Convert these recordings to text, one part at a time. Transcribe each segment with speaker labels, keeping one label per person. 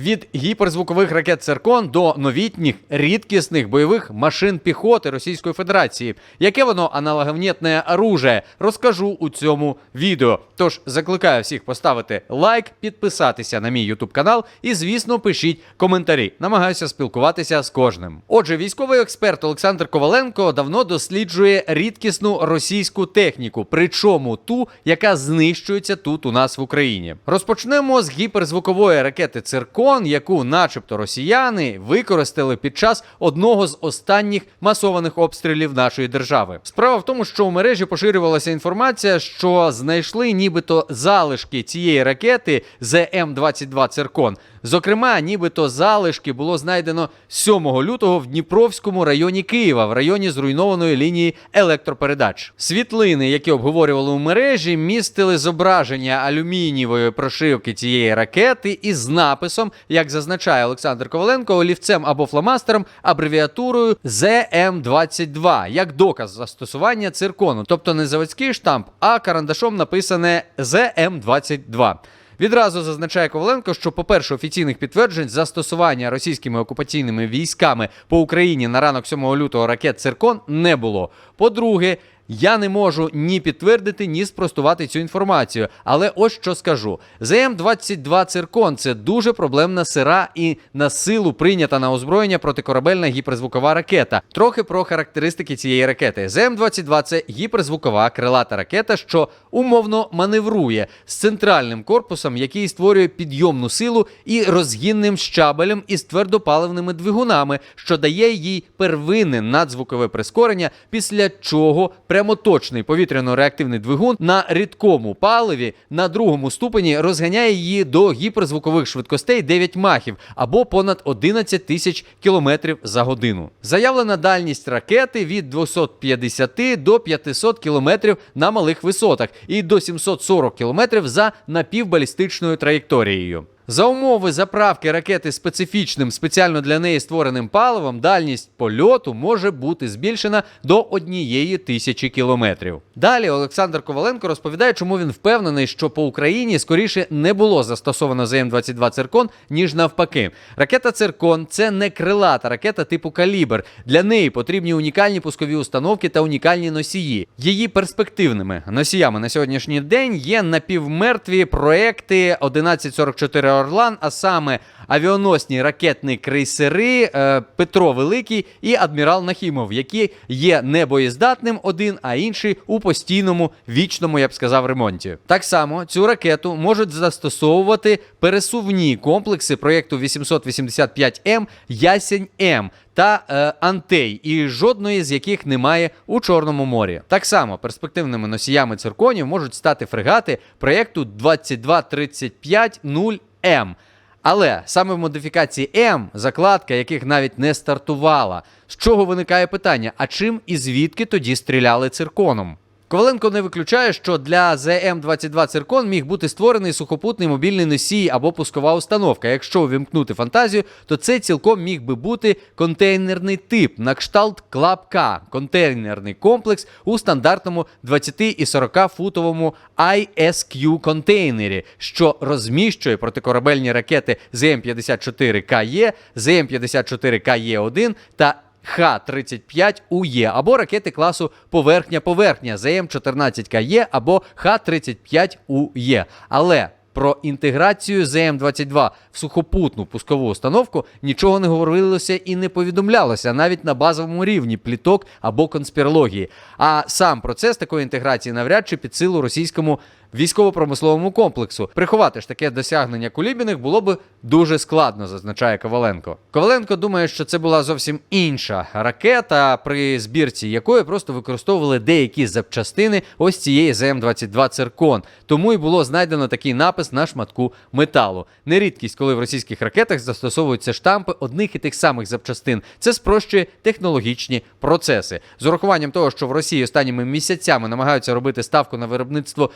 Speaker 1: від гіперзвукових ракет Циркон до новітніх рідкісних бойових машин піхоти Російської Федерації. Яке воно аналоговнітне оружие, розкажу у цьому відео. Тож закликаю всіх поставити лайк, підписатися на мій ютуб канал і, звісно, пишіть коментарі. Намагаюся спілкуватися з кожним. Отже, військовий експерт Олександр Коваленко давно досліджує рідкісну російську техніку, причому ту, яка знищується тут у нас в Україні. Розпочнемо з гіперзвукової ракети Циркон, яку, начебто, росіяни використали під час одного з останніх масованих обстрілів нашої держави. Справа в тому, що у мережі поширювалася інформація, що знайшли нібито залишки цієї ракети ЗМ-22 Циркон. Зокрема, нібито залишки було знайдено 7 лютого в Дніпровському районі Києва, в районі зруйнованої лінії електропередач. Світлини, які обговорювали у мережі, містили зображення алюмінієвої прошивки цієї ракети із написом, як зазначає Олександр Коваленко, олівцем або фломастером, абревіатурою ЗМ-22, як доказ застосування циркону, тобто не заводський штамп, а карандашом написане ЗМ-22. Відразу зазначає Коваленко, що, по-перше, офіційних підтверджень застосування російськими окупаційними військами по Україні на ранок 7 лютого ракет Циркон не було. По-друге, я не можу ні підтвердити, ні спростувати цю інформацію. Але ось що скажу: ЗМ-22 Циркон це дуже проблемна сира і на силу прийнята на озброєння протикорабельна гіперзвукова ракета. Трохи про характеристики цієї ракети. ЗМ-22 це гіперзвукова крилата ракета, що умовно маневрує з центральним корпусом, який створює підйомну силу і розгінним щабелем із твердопаливними двигунами, що дає їй первинне надзвукове прискорення, після чого прямоточний повітряно-реактивний двигун на рідкому паливі на другому ступені розганяє її до гіперзвукових швидкостей 9 махів або понад 11 тисяч кілометрів за годину. Заявлена дальність ракети від 250 до 500 кілометрів на малих висотах і до 740 кілометрів за напівбалістичною траєкторією. За умови заправки ракети специфічним спеціально для неї створеним паливом, дальність польоту може бути збільшена до однієї тисячі кілометрів. Далі Олександр Коваленко розповідає, чому він впевнений, що по Україні скоріше не було застосовано ЗМ-22 Циркон, ніж навпаки. Ракета Циркон це не крилата ракета типу Калібр. Для неї потрібні унікальні пускові установки та унікальні носії. Її перспективними носіями на сьогоднішній день є напівмертві проекти 1144 Орлан, а саме авіаносні ракетні крейсери е, Петро Великий і адмірал Нахімов, які є небоєздатним один, а інший у постійному вічному, я б сказав, ремонті. Так само цю ракету можуть застосовувати пересувні комплекси проєкту 885М Ясень М та е, Антей, і жодної з яких немає у Чорному морі. Так само перспективними носіями цирконів можуть стати фрегати проєкту 2235 М. Але саме в модифікації М, закладка яких навіть не стартувала. З чого виникає питання: а чим і звідки тоді стріляли цирконом? Коваленко не виключає, що для ЗМ-22 циркон міг бути створений сухопутний мобільний носій або пускова установка. Якщо увімкнути фантазію, то це цілком міг би бути контейнерний тип на кшталт клапка, контейнерний комплекс у стандартному 20 і 40 футовому ISQ контейнері, що розміщує протикорабельні ракети ЗМ-54КЕ, ЗМ-54КЕ-1 та Х-35УЄ або ракети класу поверхня-поверхня ЗМ-14КЕ або Х-35УЄ. Але про інтеграцію ЗМ-22 в сухопутну пускову установку нічого не говорилося і не повідомлялося навіть на базовому рівні пліток або конспірології. А сам процес такої інтеграції навряд чи під силу російському військово-промисловому комплексу. Приховати ж таке досягнення Кулібіних було б дуже складно, зазначає Коваленко. Коваленко думає, що це була зовсім інша ракета, при збірці якої просто використовували деякі запчастини ось цієї ЗМ-22 Циркон. Тому і було знайдено такий напис на шматку металу. Нерідкість, коли в російських ракетах застосовуються штампи одних і тих самих запчастин. Це спрощує технологічні процеси. З урахуванням того, що в Росії останніми місяцями намагаються робити ставку на виробництво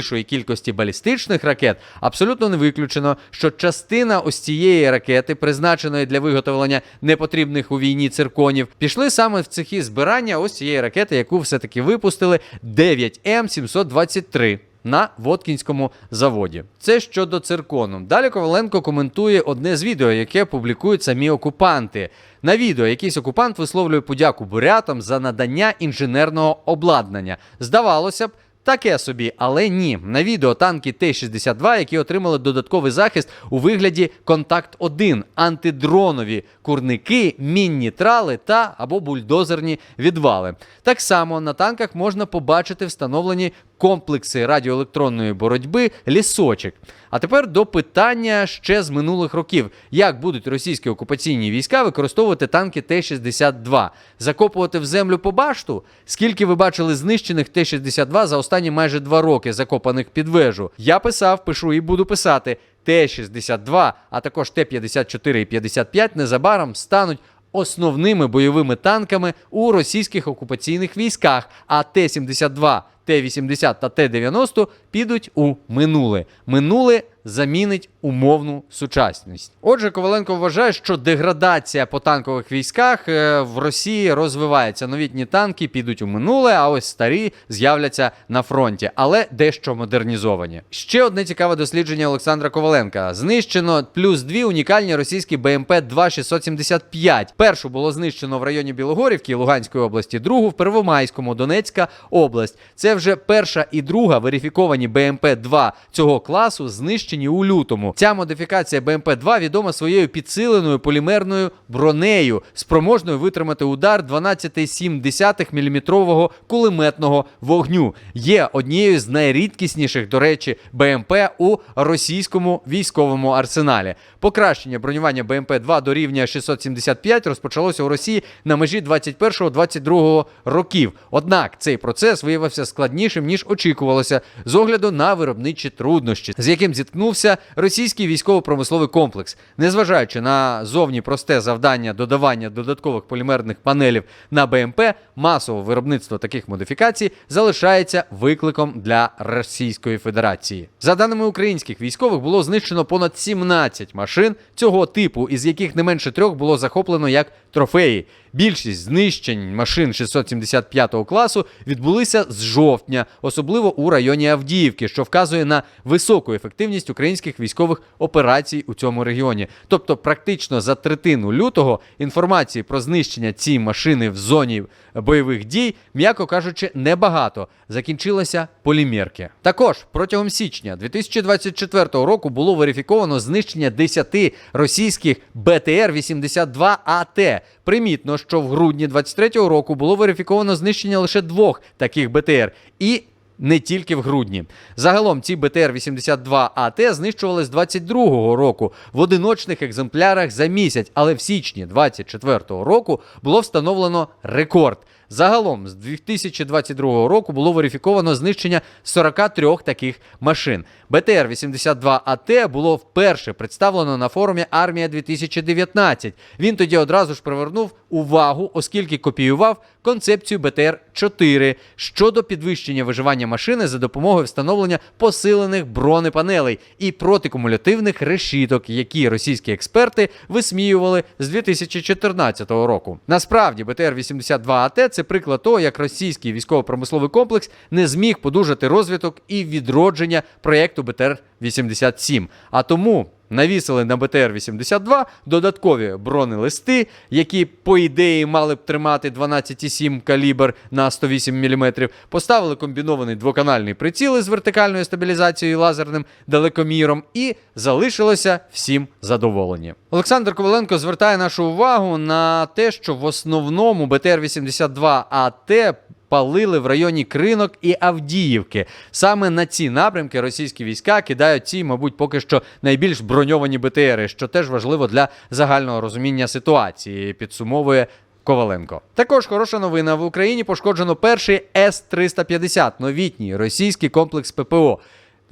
Speaker 1: більшої кількості балістичних ракет, абсолютно не виключено, що частина ось цієї ракети, призначеної для виготовлення непотрібних у війні цирконів, пішли саме в цехи збирання ось цієї ракети, яку все-таки випустили 9М723. на Воткінському заводі. Це щодо циркону. Далі Коваленко коментує одне з відео, яке публікують самі окупанти. На відео якийсь окупант висловлює подяку бурятам за надання інженерного обладнання. Здавалося б. Таке собі, але ні. На відео танки Т-62, які отримали додатковий захист у вигляді Контакт 1 антидронові курники, мінні трали та або бульдозерні відвали. Так само на танках можна побачити встановлені комплекси радіоелектронної боротьби лісочок. А тепер до питання ще з минулих років: як будуть російські окупаційні війська використовувати танки Т-62? Закопувати в землю по башту? Скільки ви бачили знищених Т-62 за останні майже два роки, закопаних під вежу? Я писав, пишу і буду писати. Т-62, а також Т-54 і 55 незабаром стануть основними бойовими танками у російських окупаційних військах, а Т-72, Т-80 та Т-90 підуть у минуле. Минуле замінить умовну сучасність. Отже, Коваленко вважає, що деградація по танкових військах е, в Росії розвивається. Новітні танки підуть у минуле, а ось старі з'являться на фронті, але дещо модернізовані. Ще одне цікаве дослідження Олександра Коваленка: знищено плюс дві унікальні російські БМП 2675. Першу було знищено в районі Білогорівки Луганської області, другу в Первомайському, Донецька область. Це вже перша і друга верифіковані БМП 2 цього класу знищені у лютому. Ця модифікація БМП 2 відома своєю підсиленою полімерною бронею, спроможною витримати удар 12,7 мм кулеметного вогню. Є однією з найрідкісніших, до речі, БМП у російському військовому арсеналі. Покращення бронювання БМП 2 до рівня 675 розпочалося у Росії на межі 21-22 років. Однак цей процес виявився складнішим ніж очікувалося з огляду на виробничі труднощі, з яким зіткнувся російський військово-промисловий комплекс. Незважаючи на зовні просте завдання додавання додаткових полімерних панелів на БМП, масове виробництво таких модифікацій залишається викликом для Російської Федерації. За даними українських військових, було знищено понад 17 машин цього типу, із яких не менше трьох було захоплено як трофеї. Більшість знищень машин 675 класу відбулися з жовтня, особливо у районі Авдіївки, що вказує на високу ефективність українських військових операцій у цьому регіоні. Тобто, практично за третину лютого інформації про знищення цієї машини в зоні бойових дій, м'яко кажучи, небагато. Закінчилися полімерки. Також протягом січня 2024 року було верифіковано знищення 10 російських БТР-82 АТ. Примітно, що в грудні 23-го року було верифіковано знищення лише двох таких БТР. І не тільки в грудні. Загалом ці БТР-82 АТ знищували з 22-го року в одиночних екземплярах за місяць, але в січні 24-го року було встановлено рекорд. Загалом з 2022 року було верифіковано знищення 43 таких машин. БТР-82 АТ було вперше представлено на форумі Армія 2019. Він тоді одразу ж привернув увагу, оскільки копіював концепцію БТР-4 щодо підвищення виживання машини за допомогою встановлення посилених бронепанелей і протикумулятивних решіток, які російські експерти висміювали з 2014 року. Насправді, БТР-82 АТ це приклад того, як російський військово-промисловий комплекс не зміг подужати розвиток і відродження проєкту БТР-87. А тому навісили на БТР-82 додаткові бронелисти, які, по ідеї, мали б тримати 12,7 калібр на 108 мм, поставили комбінований двоканальний приціл із вертикальною стабілізацією і лазерним далекоміром, і залишилося всім задоволені. Олександр Коваленко звертає нашу увагу на те, що в основному БТР-82 АТ палили в районі Кринок і Авдіївки. Саме на ці напрямки російські війська кидають ці, мабуть, поки що найбільш броньовані БТРи, що теж важливо для загального розуміння ситуації. Підсумовує. Коваленко. Також хороша новина в Україні пошкоджено перший С-350, новітній російський комплекс ППО.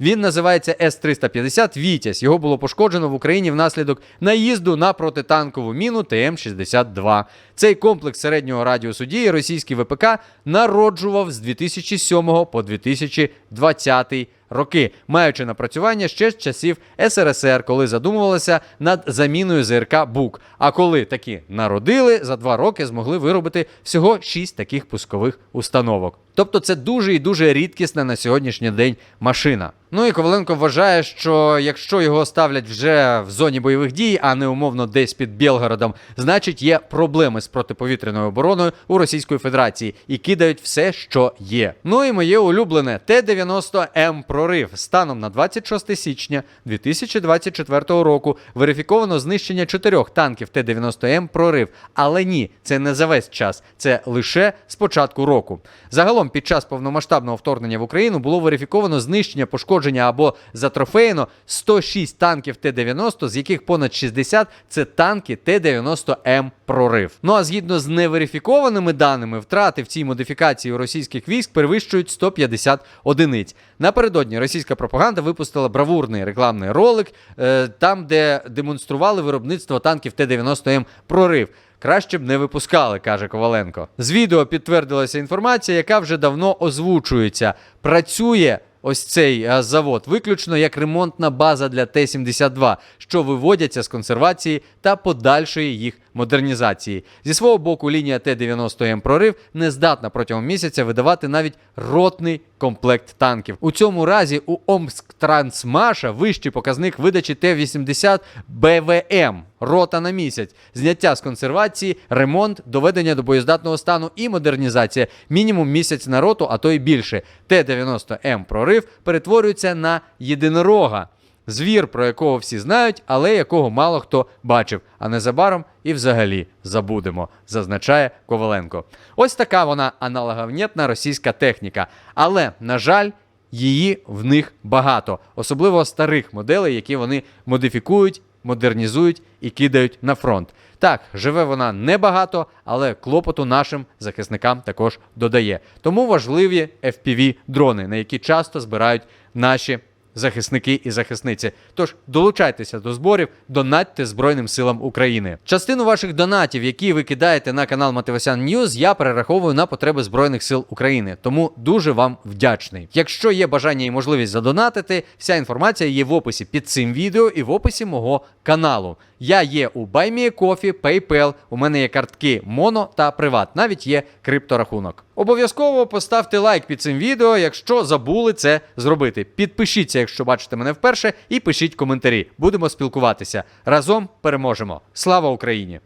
Speaker 1: Він називається С-350 Вітязь. Його було пошкоджено в Україні внаслідок наїзду на протитанкову міну ТМ-62. Цей комплекс середнього радіусу дії російський ВПК народжував з 2007 по 2020 роки, маючи напрацювання ще з часів СРСР, коли задумувалися над заміною ЗРК БУК. А коли такі народили, за два роки змогли виробити всього шість таких пускових установок. Тобто це дуже і дуже рідкісна на сьогоднішній день машина. Ну і Коваленко вважає, що якщо його ставлять вже в зоні бойових дій, а не умовно десь під Білгородом, значить є проблеми з протиповітряною обороною у Російської Федерації і кидають все, що є. Ну і моє улюблене Т-90М прорив станом на 26 січня 2024 року верифіковано знищення чотирьох танків Т-90М прорив. Але ні, це не за весь час, це лише з початку року. Загалом під час повномасштабного вторгнення в Україну було верифіковано знищення, пошкодження або затрофеєно 106 танків Т-90, з яких понад 60 це танки Т-90М прорив. Ну а згідно з неверифікованими даними, втрати в цій модифікації російських військ перевищують 150 одиниць. Напередодні російська пропаганда випустила бравурний рекламний ролик, е, там, де демонстрували виробництво танків Т-90М прорив. Краще б не випускали, каже Коваленко. З відео підтвердилася інформація, яка вже давно озвучується. Працює ось цей е, завод виключно як ремонтна база для Т-72, що виводяться з консервації та подальшої їх модернізації. Зі свого боку, лінія Т-90М прорив не здатна протягом місяця видавати навіть ротний комплект танків. У цьому разі у Омсктрансмаша вищий показник видачі Т-80 БВМ. Рота на місяць, зняття з консервації, ремонт, доведення до боєздатного стану і модернізація. Мінімум місяць на роту, а то й більше. Т-90М прорив перетворюється на єдинорога. Звір, про якого всі знають, але якого мало хто бачив. А незабаром і взагалі забудемо, зазначає Коваленко. Ось така вона аналоговнєтна російська техніка. Але, на жаль, її в них багато, особливо старих моделей, які вони модифікують, модернізують і кидають на фронт. Так, живе вона небагато, але клопоту нашим захисникам також додає. Тому важливі fpv дрони, на які часто збирають наші захисники і захисниці. Тож долучайтеся до зборів, донатьте Збройним силам України. Частину ваших донатів, які ви кидаєте на канал Мативасян Ньюз, я перераховую на потреби Збройних сил України. Тому дуже вам вдячний. Якщо є бажання і можливість задонатити, вся інформація є в описі під цим відео і в описі мого каналу. Я є у BuyMeACoffee, PayPal, у мене є картки Моно та Приват, навіть є крипторахунок. Обов'язково поставте лайк під цим відео, якщо забули це зробити. Підпишіться, якщо бачите мене вперше, і пишіть коментарі. Будемо спілкуватися. Разом переможемо. Слава Україні!